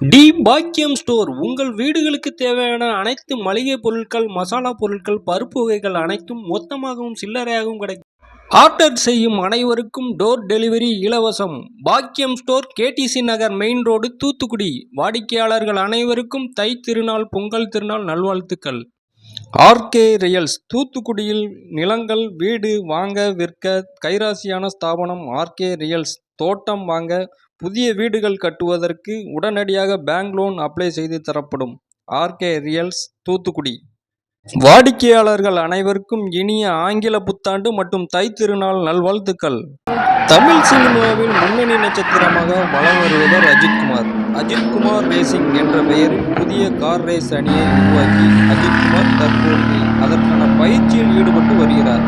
D பாக்கியம் store. உங்கள் வீடுகளுக்கு தேவையான அனைத்து மளிகை பொருட்கள் மசாலா பொருட்கள் பருப்பு வகைகள் அனைத்தும் மொத்தமாகவும் சில்லறையாகவும் கிடைக்கும். ஆர்டர் செய்யும் அனைவருக்கும் டோர் டெலிவரி இலவசம். Bakkiyam store KTC Nagar main road Thoothukudi. வாடிக்கையாளர்கள் அனைவருக்கும் தை திருநாள் பொங்கல் திருநாள் நல்வாழ்த்துக்கள். ஆர்கே ரியல்ஸ் தூத்துக்குடியில் நிலங்கள் வீடு வாங்க விற்க கைராசியான ஸ்தாபனம். ஆர்கே ரியல்ஸ் தோட்டம் வாங்க புதிய வீடுகள் கட்டுவதற்கு உடனடியாக பேங்க் லோன் அப்ளை செய்து தரப்படும். RK reals Thoothukudi. வாடிக்கையாளர்கள் அனைவருக்கும் இனிய ஆங்கில புத்தாண்டு மற்றும் தை திருநாள் நல்வாழ்த்துக்கள். தமிழ் சினிமாவில் முன்னணி நட்சத்திரமாக வலம் வருவவர் அஜித்குமார் அஜித்குமார் ரேசிங் என்ற பெயரில் புதிய கார் ரேஸ் அணியை உருவாக்கி அஜித்குமார் தற்போது அதற்கான பயிற்சியில் ஈடுபட்டு வருகிறார்.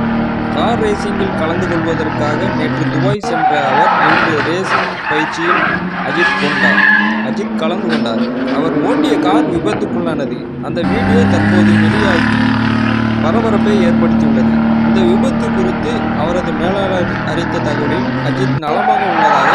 கார் ரேசிங்கில் கலந்து கொள்வதற்காக நேற்று துபாய் சென்ற அவர் இன்று ரேசிங் பயிற்சியில் அஜித் கொண்டார். அஜித் கலந்து கொண்டார். அவர் ஓட்டிய கார் விபத்துக்குள்ளானது. அந்த வீடியோ தற்போது வெளியாகி பரபரப்பை ஏற்படுத்தியுள்ளது. இந்த விபத்து குறித்து அவரது மேலாளர் அறித்த தகவலில் அஜித் நலமாக உள்ளதாக